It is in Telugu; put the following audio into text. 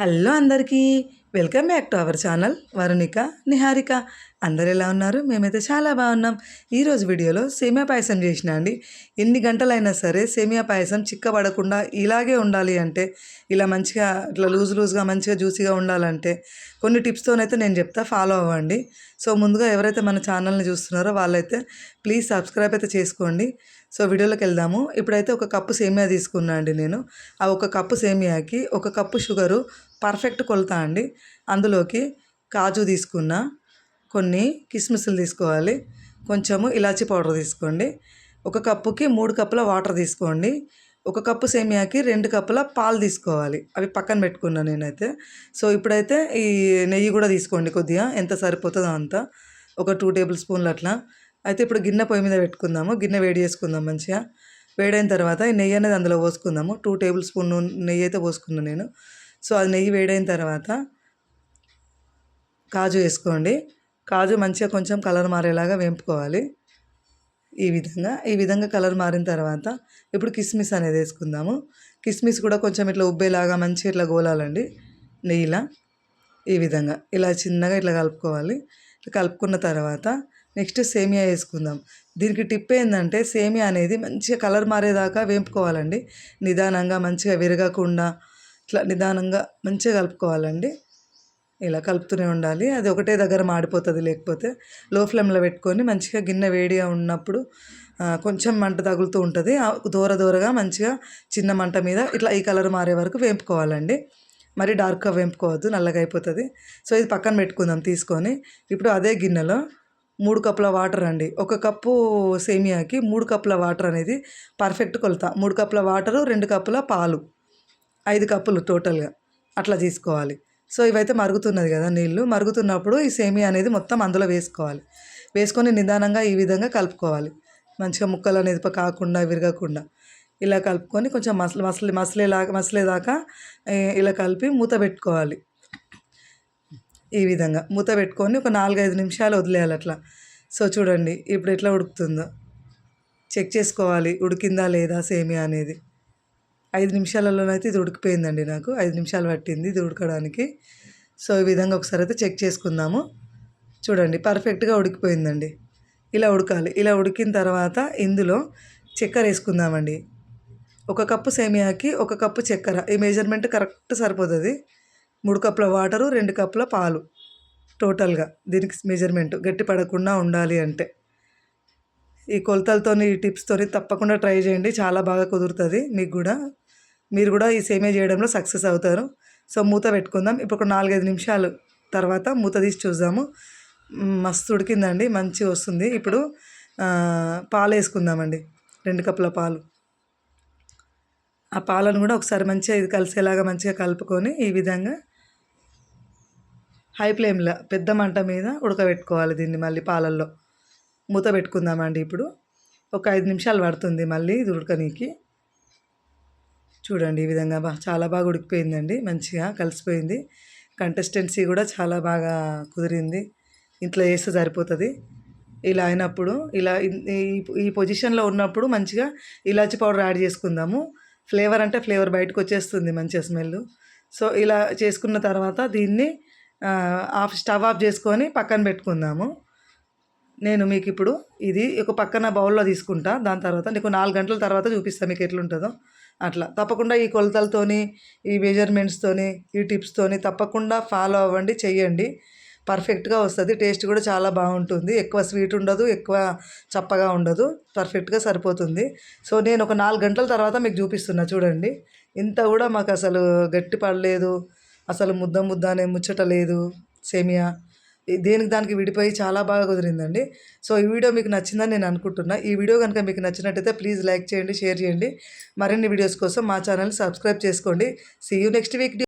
హలో అందరికీ welcome back to our channel Varunika Niharika. అందరు ఎలా ఉన్నారు? మేమైతే చాలా బాగున్నాం. ఈరోజు వీడియోలో సేమియా పాయసం చేసిన అండి. ఎన్ని గంటలైనా సరే సేమియా పాయసం చిక్కబడకుండా ఇలాగే ఉండాలి అంటే ఇలా మంచిగా ఇట్లా లూజ్ లూజ్గా మంచిగా జ్యూసీగా ఉండాలంటే కొన్ని టిప్స్తోనైతే నేను చెప్తా ఫాలో అవ్వండి. సో ముందుగా ఎవరైతే మన ఛానల్ని చూస్తున్నారో వాళ్ళైతే ప్లీజ్ సబ్స్క్రైబ్ అయితే చేసుకోండి. సో వీడియోలోకి వెళ్దాము. ఇప్పుడైతే ఒక కప్పు సేమియా తీసుకున్నా అండి నేను. ఆ ఒక కప్పు సేమియాకి ఒక కప్పు షుగరు పర్ఫెక్ట్ కొలతా అండి. అందులోకి కాజు తీసుకున్నా. కొన్ని కిస్మిస్లు తీసుకోవాలి. కొంచెము ఇలాచీ పౌడర్ తీసుకోండి. ఒక కప్పుకి మూడు కప్పుల వాటర్ తీసుకోండి. ఒక కప్పు సేమియాకి రెండు కప్పుల పాలు తీసుకోవాలి. అవి పక్కన పెట్టుకున్నా నేనైతే. సో ఇప్పుడైతే ఈ నెయ్యి కూడా తీసుకోండి కొద్దిగా. ఎంత సరిపోతుందో అంత. ఒక టూ టేబుల్ స్పూన్లు అట్లా. అయితే ఇప్పుడు గిన్నె పొయ్యి మీద పెట్టుకుందాము. గిన్నె వేడి చేసుకుందాం మంచిగా. వేడైన తర్వాత ఈ నెయ్యి అనేది అందులో పోసుకుందాము. టూ టేబుల్ స్పూన్ నెయ్యి అయితే పోసుకున్నాను నేను. సో అది నెయ్యి వేడైన తర్వాత కాజు వేసుకోండి. కాజు మంచిగా కొంచెం కలర్ మారేలాగా వేంపుకోవాలి. ఈ విధంగా. ఈ విధంగా కలర్ మారిన తర్వాత ఇప్పుడు కిస్మిస్ అనేది వేసుకుందాము. కిస్మిస్ కూడా కొంచెం ఇట్లా ఉబ్బేలాగా మంచిగా ఇట్లా గోలాలండి నెయ్యిలా. ఈ విధంగా. ఇలా చిన్నగా ఇట్లా కలుపుకోవాలి. కలుపుకున్న తర్వాత నెక్స్ట్ సేమియా వేసుకుందాం. దీనికి టిప్ ఏంటంటే సేమియా అనేది మంచిగా కలర్ మారేదాకా వేపుకోవాలండి. నిదానంగా మంచిగా విరగకుండా ఇట్లా నిదానంగా మంచిగా కలుపుకోవాలండి. ఇలా కలుపుతూనే ఉండాలి. అది ఒకటే దగ్గర మాడిపోతుంది లేకపోతే లో ఫ్లేమ్లో పెట్టుకొని మంచిగా గిన్నె వేడిగా ఉన్నప్పుడు కొంచెం మంట తగులుతూ ఉంటుంది. దూర దూరగా మంచిగా చిన్న మంట మీద ఇట్లా ఈ కలర్ మారే వరకు వేపుకోవాలండి. మరి డార్క్గా వేపుకోవద్దు నల్లగా అయిపోతుంది. సో ఇది పక్కన పెట్టుకుందాం తీసుకొని. ఇప్పుడు అదే గిన్నెలో మూడు కప్పుల వాటర్ అండి. ఒక కప్పు సేమియాకి మూడు కప్పుల వాటర్ అనేది పర్ఫెక్ట్ కొలత. మూడు కప్పుల వాటరు రెండు కప్పుల పాలు. ఐదు కప్పులు టోటల్గా అట్లా తీసుకోవాలి. సో ఇవైతే మరుగుతున్నది కదా నీళ్ళు మరుగుతున్నప్పుడు ఈ సేమియా అనేది మొత్తం అందులో వేసుకోవాలి. వేసుకొని నిదానంగా ఈ విధంగా కలుపుకోవాలి. మంచిగా ముక్కలు అనేది కాకుండా విరగకుండా. ఇలా కలుపుకొని కొంచెం మసలు మసలి మసలేలాగా మసలేదాకా ఇలా కలిపి మూత పెట్టుకోవాలి. ఈ విధంగా మూత పెట్టుకొని ఒక నాలుగైదు నిమిషాలు వదిలేయాలి అట్లా. సో చూడండి ఇప్పుడు ఎట్లా ఉడుకుతుందో. చెక్ చేసుకోవాలి ఉడికిందా లేదా సేమియా అనేది. ఐదు నిమిషాలలోనైతే ఇది ఉడికిపోయిందండి నాకు. ఐదు నిమిషాలు పట్టింది ఇది ఉడకడానికి. సో ఈ విధంగా ఒకసారి అయితే చెక్ చేసుకుందాము. చూడండి పర్ఫెక్ట్గా ఉడికిపోయిందండి. ఇలా ఉడకాలి. ఇలా ఉడికిన తర్వాత ఇందులో చక్కెర వేసుకుందామండి. ఒక కప్పు సేమియాకి ఒక కప్పు చక్కెర. ఈ మెజర్మెంట్ కరెక్ట్ సరిపోతుంది. మూడు కప్పుల వాటరు రెండు కప్పుల పాలు టోటల్గా. దీనికి మెజర్మెంట్. గట్టి పడకుండా ఉండాలి అంటే. ఈ కొలతలతోని ఈ టిప్స్తోని తప్పకుండా ట్రై చేయండి. చాలా బాగా కుదురుతుంది మీకు కూడా. మీరు కూడా ఈ సేమే చేయడంలో సక్సెస్ అవుతారు. సో మూత పెట్టుకుందాం. ఇప్పుడు ఒక నాలుగైదు నిమిషాలు తర్వాత మూత తీసి చూద్దాము. మస్తు ఉడికిందండి. మంచిగా వస్తుంది. ఇప్పుడు పాలు వేసుకుందామండి రెండు కప్పుల పాలు. ఆ పాలను కూడా ఒకసారి మంచిగా ఇది కలిసేలాగా మంచిగా కలుపుకొని ఈ విధంగా హై ఫ్లేమ్లో పెద్ద మంట మీద ఉడకబెట్టుకోవాలి దీన్ని మళ్ళీ పాలల్లో. మూత పెట్టుకుందామండి ఇప్పుడు. ఒక ఐదు నిమిషాలు పడుతుంది మళ్ళీ ఇది ఉడకనీకి. చూడండి ఈ విధంగా బా చాలా బాగా ఉడికిపోయిందండి మంచిగా కలిసిపోయింది. కంటెస్టెన్సీ కూడా చాలా బాగా కుదిరింది. ఇంట్లో వేస్తే సరిపోతుంది. ఇలా అయినప్పుడు ఇలా ఈ పొజిషన్లో ఉన్నప్పుడు మంచిగా ఇలాచి పౌడర్ యాడ్ చేసుకుందాము. ఫ్లేవర్ అంటే ఫ్లేవర్ బయటకు వచ్చేస్తుంది మంచిగా స్మెల్. సో ఇలా చేసుకున్న తర్వాత దీన్ని ఆఫ్ స్టవ్ ఆఫ్ చేసుకొని పక్కన పెట్టుకుందాము. నేను మీకు ఇప్పుడు ఇది ఒక పక్కన బౌల్లో తీసుకుంటా దాని తర్వాత నీకు నాలుగు గంటల తర్వాత చూపిస్తాను మీకు ఎట్లుంటుందో. అట్లా. తప్పకుండా ఈ కొలతలతోని ఈ మెజర్మెంట్స్తోని ఈ టిప్స్తోని తప్పకుండా ఫాలో అవ్వండి చెయ్యండి. పర్ఫెక్ట్గా వస్తుంది టేస్ట్ కూడా చాలా బాగుంటుంది. ఎక్కువ స్వీట్ ఉండదు ఎక్కువ చప్పగా ఉండదు పర్ఫెక్ట్గా సరిపోతుంది. సో నేను ఒక నాలుగు గంటల తర్వాత మీకు చూపిస్తున్నా చూడండి. ఇంత కూడా మాకు అసలు గట్టి పడలేదు. అసలు ముద్ద ముద్ద అనే ముచ్చట లేదు సేమియా. దేనికి దానికి విడిపోయి చాలా బాగా కుదిరిందండి. సో ఈ వీడియో మీకు నచ్చిందని నేను అనుకుంటున్నా. ఈ వీడియో కనుక మీకు నచ్చినట్టయితే ప్లీజ్ లైక్ చేయండి షేర్ చేయండి. మరిన్ని వీడియోస్ కోసం మా ఛానల్ని సబ్స్క్రైబ్ చేసుకోండి. See you next week